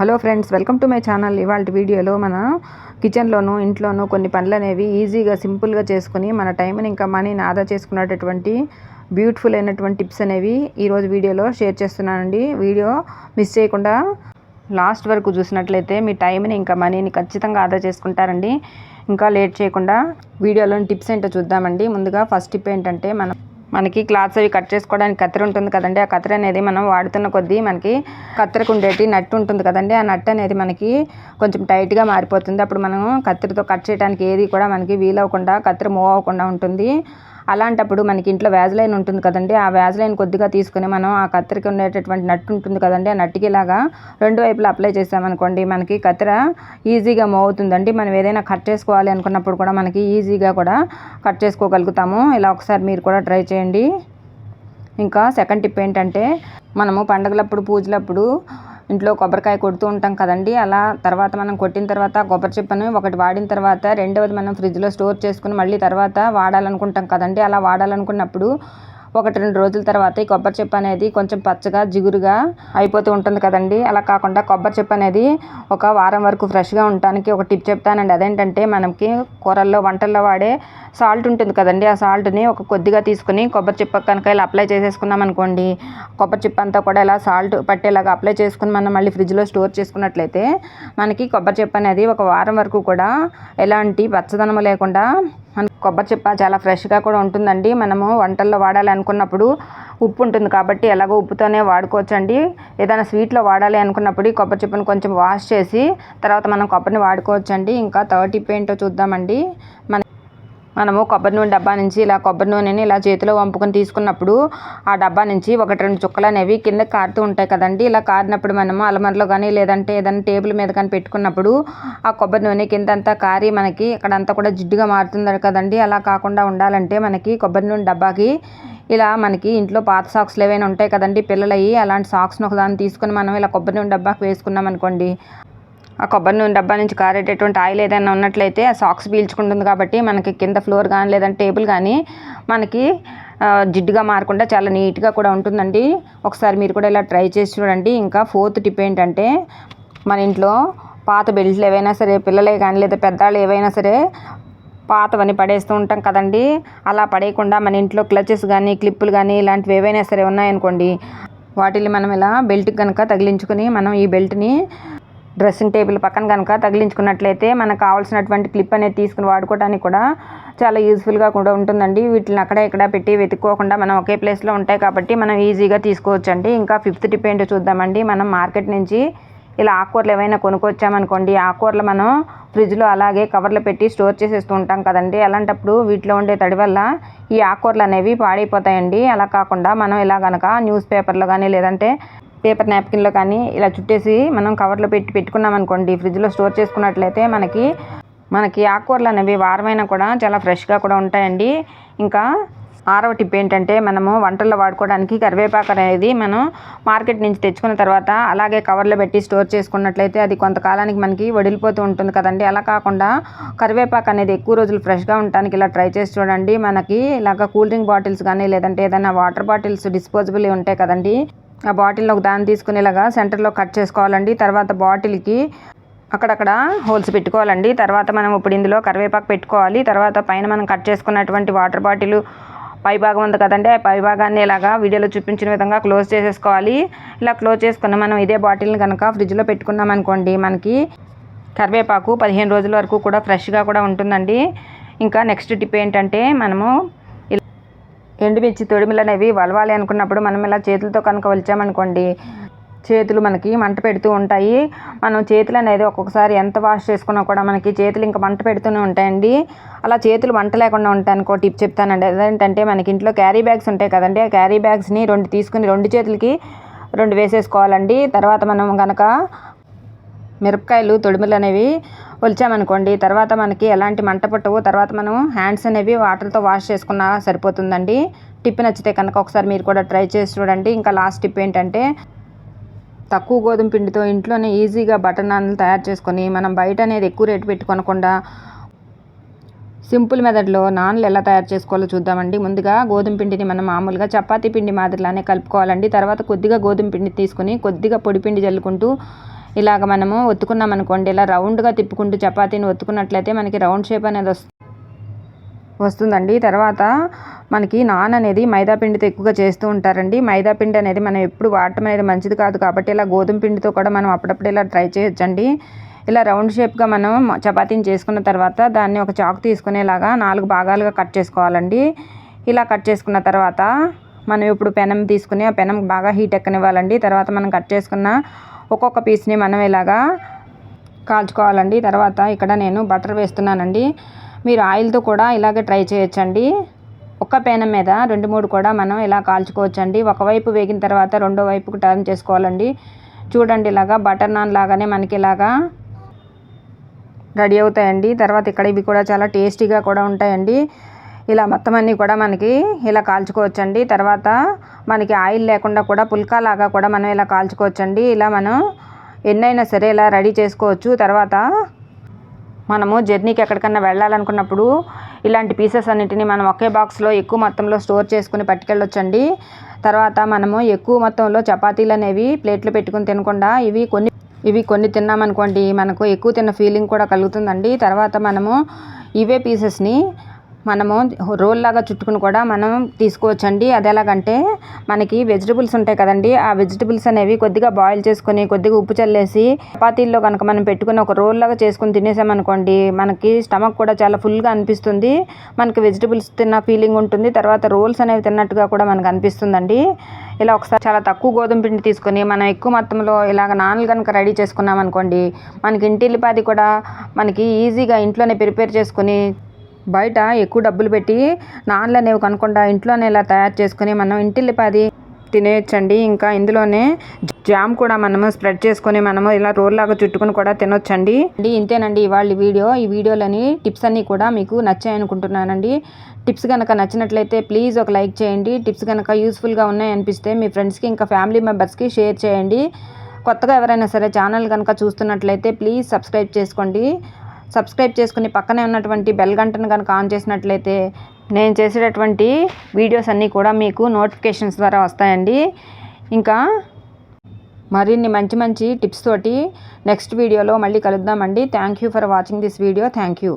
Hello friends welcome to my channel. ఇవాళ వీడియోలో మన కిచెన్లోను ఇంట్లోనూ కొన్ని పనులు అనేవి ఈజీగా సింపుల్గా చేసుకుని మన టైంని ఇంకా మనీని ఆదా చేసుకునేటటువంటి బ్యూటిఫుల్ అయినటువంటి టిప్స్ అనేవి ఈరోజు వీడియోలో షేర్ చేస్తున్నానండి. వీడియో మిస్ చేయకుండా లాస్ట్ వరకు చూసినట్లయితే మీ టైంని ఇంకా మనీని ఖచ్చితంగా ఆదా చేసుకుంటారండి. ఇంకా లేట్ చేయకుండా వీడియోలోని టిప్స్ ఏంటో చూద్దామండి. ముందుగా ఫస్ట్ టిప్ ఏంటంటే మనం మనకి క్లాత్స్ అవి కట్ చేసుకోవడానికి కత్తెర ఉంటుంది కదండి. ఆ కత్తెర అనేది మనం వాడుతున్న కొద్దీ మనకి కత్తెరకు ఉండేటి నట్టు ఉంటుంది కదండి. ఆ నట్టు అనేది మనకి కొంచెం టైట్గా మారిపోతుంది. అప్పుడు మనం కత్తెరతో కట్ చేయడానికి ఏది కూడా మనకి వీలవ్వకుండా కత్తెర మూవ్ అవ్వకుండా ఉంటుంది. అలాంటప్పుడు మనకి ఇంట్లో వ్యాజ్లైన్ ఉంటుంది కదండి ఆ వ్యాజ్లైన్ కొద్దిగా తీసుకుని మనం ఆ కత్తిరికి ఉండేటటువంటి నట్టు ఉంటుంది కదండి ఆ నట్టుకి ఇలాగా రెండు వైపులా అప్లై చేసామనుకోండి మనకి కత్తెర ఈజీగా మూవ్ అవుతుందండి. మనం ఏదైనా కట్ చేసుకోవాలి అనుకున్నప్పుడు కూడా మనకి ఈజీగా కూడా కట్ చేసుకోగలుగుతాము. ఇలా ఒకసారి మీరు కూడా ట్రై చేయండి. ఇంకా సెకండ్ టిప్ ఏంటంటే మనము పండగలప్పుడు పూజలప్పుడు ఇంట్లో కొబ్బరికాయ కొడుతూ ఉంటాం కదండి అలా తర్వాత మనం కొట్టిన తర్వాత కొబ్బరి చిప్పను ఒకటి వాడిన తర్వాత రెండవది మనం ఫ్రిడ్జ్లో స్టోర్ చేసుకుని మళ్ళీ తర్వాత వాడాలనుకుంటాం కదండి అలా వాడాలనుకున్నప్పుడు ఒకటి రెండు రోజుల తర్వాత ఈ కొబ్బరి చెప్పు అనేది కొంచెం పచ్చగా జిగురుగా అయిపోతూ ఉంటుంది కదండి. అలా కాకుండా కొబ్బరి చెప్పు అనేది ఒక వారం వరకు ఫ్రెష్గా ఉండటానికి ఒక టిప్ చెప్తానండి. అదేంటంటే మనకి కూరల్లో వంటల్లో వాడే సాల్ట్ ఉంటుంది కదండి. ఆ సాల్ట్ని ఒక కొద్దిగా తీసుకుని కొబ్బరి చిప్ప కనుక ఇలా అప్లై చేసేసుకున్నాం అనుకోండి కొబ్బరి చిప్ప అంతా కూడా ఇలా సాల్ట్ పట్టేలాగా అప్లై చేసుకుని మనం మళ్ళీ ఫ్రిడ్జ్లో స్టోర్ చేసుకున్నట్లయితే మనకి కొబ్బరి చిప్ప అనేది ఒక వారం వరకు కూడా ఎలాంటి పచ్చదనం లేకుండా మనకు కొబ్బరి చిప్ప చాలా ఫ్రెష్గా కూడా ఉంటుందండి. మనము వంటల్లో వాడాలి అనుకున్నప్పుడు ఉప్పు ఉంటుంది కాబట్టి ఎలాగో ఉప్పుతోనే వాడుకోవచ్చు అండి ఏదైనా స్వీట్లో వాడాలి అనుకున్నప్పుడు ఈ కొబ్బరి చిప్పని కొంచెం వాష్ చేసి తర్వాత మనం కొబ్బరిని వాడుకోవచ్చు అండి ఇంకా థర్డ్ టిప్ ఏంటో చూద్దామండి. మన మనము కొబ్బరి నూనె డబ్బా నుంచి ఇలా కొబ్బరి నూనెని ఇలా చేతిలో వంపుకొని తీసుకున్నప్పుడు ఆ డబ్బా నుంచి ఒకటి రెండు చుక్కలు అనేవి కింద కారుతూ ఉంటాయి కదండి. ఇలా కారినప్పుడు మనము అలమరలో కానీ లేదంటే ఏదైనా టేబుల్ మీద కానీ పెట్టుకున్నప్పుడు ఆ కొబ్బరి నూనె కింద అంతా కారి మనకి ఇక్కడంతా కూడా జిడ్డుగా మారుతుంది కదండి. అలా కాకుండా ఉండాలంటే మనకి కొబ్బరి నూనె డబ్బాకి ఇలా మనకి ఇంట్లో పాత సాక్స్లు ఏవైనా ఉంటాయి కదండి పిల్లలవి అలాంటి సాక్స్ను ఒకదాన్ని తీసుకొని మనం ఇలా కొబ్బరి నూనె డబ్బాకి వేసుకున్నాం అనుకోండి ఆ కొబ్బరి నూనె డబ్బా నుంచి కారేటటువంటి ఆయిల్ ఏదైనా ఉన్నట్లయితే ఆ సాక్స్ పీల్చుకుంటుంది కాబట్టి మనకి కింద ఫ్లోర్ కానీ లేదంటే టేబుల్ కానీ మనకి జిడ్డుగా మారకుండా చాలా నీట్గా కూడా ఉంటుందండి. ఒకసారి మీరు కూడా ఇలా ట్రై చేసి చూడండి. ఇంకా ఫోర్త్ టిప్ ఏంటంటే మన ఇంట్లో పాత బెల్ట్లు ఏవైనా సరే పిల్లలే కానీ లేదా పెద్దవాళ్ళు ఏవైనా సరే పాతవని పడేస్తూ ఉంటాం కదండి. అలా పడేయకుండా మన ఇంట్లో క్లచెస్ కానీ క్లిప్పులు కానీ ఇలాంటివి ఏవైనా సరే ఉన్నాయనుకోండి వాటిని మనం ఇలా బెల్ట్కి కనుక తగిలించుకొని మనం ఈ బెల్ట్ని డ్రెస్సింగ్ టేబుల్ పక్కన కనుక తగిలించుకున్నట్లయితే మనకు కావాల్సినటువంటి క్లిప్ అనేది తీసుకుని వాడుకోవడానికి కూడా చాలా యూజ్ఫుల్గా కూడా ఉంటుందండి. వీటిని అక్కడ ఇక్కడ పెట్టి వెతుక్కోకుండా మనం ఒకే ప్లేస్లో ఉంటాయి కాబట్టి మనం ఈజీగా తీసుకోవచ్చండి. ఇంకా ఫిఫ్త్ టిప్ ఏంటో చూద్దామండి. మనం మార్కెట్ నుంచి ఇలా ఆకుకూరలు ఏమైనా కొనుక్కొచ్చామనుకోండి ఆకుకూరలు మనం ఫ్రిడ్జ్లో అలాగే కవర్లో పెట్టి స్టోర్ చేసేస్తూ ఉంటాం కదండి. అలాంటప్పుడు వీటిలో ఉండే తడి వల్ల ఈ ఆకుకూరలు అనేవి పాడైపోతాయండి. అలా కాకుండా మనం ఇలా కనుక న్యూస్ పేపర్లో కానీ లేదంటే పేపర్ నాప్కిన్లో కానీ ఇలా చుట్టేసి మనం కవర్లో పెట్టి పెట్టుకున్నాం అనుకోండి ఫ్రిడ్జ్లో స్టోర్ చేసుకున్నట్లయితే మనకి మనకి ఆకుకూరలు అనేవి వారమైనా కూడా చాలా ఫ్రెష్గా కూడా ఉంటాయండి. ఇంకా ఆరవ టిప్ ఏంటంటే మనము వంటల్లో వాడుకోవడానికి కరివేపాకు అనేది మనం మార్కెట్ నుంచి తెచ్చుకున్న తర్వాత అలాగే కవర్లో పెట్టి స్టోర్ చేసుకున్నట్లయితే అది కొంతకాలానికి మనకి వడిలిపోతూ ఉంటుంది కదండి. అలా కాకుండా కరివేపాకు అనేది ఎక్కువ రోజులు ఫ్రెష్గా ఉండడానికి ఇలా ట్రై చేసి చూడండి. మనకి ఇలాగ కూల్ డ్రింక్ బాటిల్స్ కానీ లేదంటే ఏదైనా వాటర్ బాటిల్స్ డిస్పోజబుల్ ఉంటాయి కదండి. ఆ బాటిల్లో ఒక దాన్ని తీసుకునేలాగా సెంటర్లో కట్ చేసుకోవాలండి. తర్వాత బాటిల్కి అక్కడక్కడ హోల్స్ పెట్టుకోవాలండి. తర్వాత మనం ఇప్పుడు ఇందులో కరివేపాకు పెట్టుకోవాలి. తర్వాత పైన మనం కట్ చేసుకున్నటువంటి వాటర్ బాటిల్ పై భాగం ఉంది కదండి. ఆ పై భాగాన్ని ఇలాగా వీడియోలో చూపించిన విధంగా క్లోజ్ చేసేసుకోవాలి. ఇలా క్లోజ్ చేసుకున్న మనం ఇదే బాటిల్ని కనుక ఫ్రిడ్జ్లో పెట్టుకున్నాం అనుకోండి మనకి కరివేపాకు పదిహేను రోజుల వరకు కూడా ఫ్రెష్గా కూడా ఉంటుందండి. ఇంకా నెక్స్ట్ టిప్ ఏంటంటే మనము ఎండుమిర్చి తొడిమిలు అనేవి వలవాలి అనుకున్నప్పుడు మనం ఇలా చేతులతో కనుక వలిచామనుకోండి చేతులు మనకి మంట పెడుతూ ఉంటాయి. మనం చేతులు అనేది ఒక్కొక్కసారి ఎంత వాష్ చేసుకున్నా కూడా మనకి చేతులు ఇంకా మంట పెడుతూనే ఉంటాయండి. అలా చేతులు మంట లేకుండా ఉంటానికి టిప్ చెప్తానండి. అదేంటంటే మనకి ఇంట్లో క్యారీ బ్యాగ్స్ ఉంటాయి కదండి ఆ క్యారీ బ్యాగ్స్ని రెండు తీసుకుని రెండు చేతులకి రెండు వేసేసుకోవాలండి. తర్వాత మనం కనుక మిరపకాయలు తొడిమిలు అనేవి ఒలిచామనుకోండి తర్వాత మనకి ఎలాంటి మంట పట్టవు. తర్వాత మనం హ్యాండ్స్ అనేవి వాటర్తో వాష్ చేసుకున్నా సరిపోతుందండి. టిప్ నచ్చితే కనుక ఒకసారి మీరు కూడా ట్రై చేసి చూడండి. ఇంకా లాస్ట్ టిప్ ఏంటంటే తక్కువ గోధుమ పిండితో ఇంట్లోనే ఈజీగా బటర్ నాన్లు తయారు చేసుకొని మనం బయట అనేది ఎక్కువ రేటు పెట్టి కొనకుండా సింపుల్ మెథడ్లో నాన్లు ఎలా తయారు చేసుకోవాలో చూద్దామండి. ముందుగా గోధుమ పిండిని మనం మామూలుగా చపాతీ పిండి మాదిరిలానే కలుపుకోవాలండి. తర్వాత కొద్దిగా గోధుమ పిండి తీసుకొని కొద్దిగా పొడి పిండి జల్లుకుంటూ ఇలాగ మనము ఒత్తుకున్నాం అనుకోండి ఇలా రౌండ్గా తిప్పుకుంటూ చపాతీని ఒత్తుకున్నట్లయితే మనకి రౌండ్ షేప్ అనేది వస్తుంది వస్తుందండి. తర్వాత మనకి నాన్ అనేది మైదా పిండితో ఎక్కువగా చేస్తూ ఉంటారండి. మైదా పిండి అనేది మనం ఎప్పుడు వాడటం అనేది మంచిది కాదు కాబట్టి ఇలా గోధుమ పిండితో కూడా మనం అప్పుడప్పుడు ఇలా ట్రై చేయొచ్చండి. ఇలా రౌండ్ షేప్గా మనం చపాతీని చేసుకున్న తర్వాత దాన్ని ఒక చాకు తీసుకునేలాగా నాలుగు భాగాలుగా కట్ చేసుకోవాలండి. ఇలా కట్ చేసుకున్న తర్వాత మనం ఇప్పుడు పెనం తీసుకుని ఆ పెనం బాగా హీట్ ఎక్కనివ్వాలండి. తర్వాత మనం కట్ చేసుకున్న ఒక్కొక్క పీస్ని మనం ఇలాగా కాల్చుకోవాలండి. తర్వాత ఇక్కడ నేను బటర్ వేస్తున్నానండి. మీరు ఆయిల్తో కూడా ఇలాగే ట్రై చేయొచ్చండి. ఒక్క పేనం మీద రెండు మూడు కూడా మనం ఇలా కాల్చుకోవచ్చండి. ఒకవైపు వేగిన తర్వాత రెండో వైపుకు టర్న్ చేసుకోవాలండి. చూడండి ఇలాగా బటర్ నాన్ లాగానే మనకి ఇలాగా రెడీ అవుతాయండి. తర్వాత ఇక్కడ ఇవి కూడా చాలా టేస్టీగా కూడా ఉంటాయండి. ఇలా మొత్తం అన్నీ కూడా మనకి ఇలా కాల్చుకోవచ్చండి. తర్వాత మనకి ఆయిల్ లేకుండా కూడా పుల్కా లాగా కూడా మనం ఇలా కాల్చుకోవచ్చండి. ఇలా మనం ఎన్నైనా సరే ఇలా రెడీ చేసుకోవచ్చు. తర్వాత మనము జర్నీకి ఎక్కడికన్నా వెళ్ళాలనుకున్నప్పుడు ఇలాంటి పీసెస్ అన్నిటిని మనం ఒకే బాక్స్లో ఎక్కువ మొత్తంలో స్టోర్ చేసుకుని పట్టుకెళ్ళొచ్చండి. తర్వాత మనము ఎక్కువ మొత్తంలో చపాతీలు అనేవి ప్లేట్లో పెట్టుకుని తినకుండా ఇవి కొన్ని ఇవి కొన్ని తిన్నామనుకోండి మనకు ఎక్కువ తిన్న ఫీలింగ్ కూడా కలుగుతుందండి. తర్వాత మనము ఇవే పీసెస్ని మనము రోల్ లాగా చుట్టుకుని కూడా మనం తీసుకోవచ్చండి. అది ఎలాగంటే మనకి వెజిటబుల్స్ ఉంటాయి కదండి. ఆ వెజిటబుల్స్ అనేవి కొద్దిగా బాయిల్ చేసుకొని కొద్దిగా ఉప్పు చల్లేసి చపాతీల్లో కనుక మనం పెట్టుకుని ఒక రోల్ లాగా చేసుకుని తినేసామనుకోండి మనకి స్టమక్ కూడా చాలా ఫుల్గా అనిపిస్తుంది. మనకి వెజిటబుల్స్ తిన్న ఫీలింగ్ ఉంటుంది. తర్వాత రోల్స్ అనేవి తిన్నట్టుగా కూడా మనకు అనిపిస్తుందండి. ఇలా ఒకసారి చాలా తక్కువ గోధుమ పిండి తీసుకొని మనం ఎక్కువ మొత్తంలో ఇలాగ నాన్లు కనుక రెడీ చేసుకున్నాం అనుకోండి మనకి ఇంటిల్లిపాది కూడా మనకి ఈజీగా ఇంట్లోనే ప్రిపేర్ చేసుకొని బయట ఎక్కువ డబ్బులు పెట్టి నాన్లు అనేవి ఇంట్లోనే ఇలా తయారు చేసుకుని మనం ఇంటిల్లిపాది తినేయచ్చండి. ఇంకా ఇందులోనే జామ్ కూడా మనము స్ప్రెడ్ చేసుకొని మనము ఇలా రోల్ లాగా చుట్టుకుని కూడా తినొచ్చండి. అండి ఇంతేనండి ఇవాళ వీడియో. ఈ వీడియోలోని టిప్స్ అన్నీ కూడా మీకు నచ్చాయనుకుంటున్నానండి టిప్స్ కనుక నచ్చినట్లయితే ప్లీజ్ ఒక లైక్ చేయండి. టిప్స్ కనుక యూస్ఫుల్గా ఉన్నాయనిపిస్తే మీ ఫ్రెండ్స్కి ఇంకా ఫ్యామిలీ మెంబర్స్కి షేర్ చేయండి. కొత్తగా ఎవరైనా సరే ఛానల్ కనుక చూస్తున్నట్లయితే ప్లీజ్ సబ్స్క్రైబ్ చేసుకోండి. సబ్స్క్రైబ్ చేసుకుని పక్కనే ఉన్నటువంటి బెల్ గంటను కనుక ఆన్ చేసినట్లయితే నేను చేసేటటువంటి వీడియోస్ అన్నీ కూడా మీకు నోటిఫికేషన్స్ ద్వారా వస్తాయండి. ఇంకా మరిన్ని మంచి మంచి టిప్స్ తోటి నెక్స్ట్ వీడియోలో మళ్ళీ కలుద్దామండి. Thank you for watching this video thank you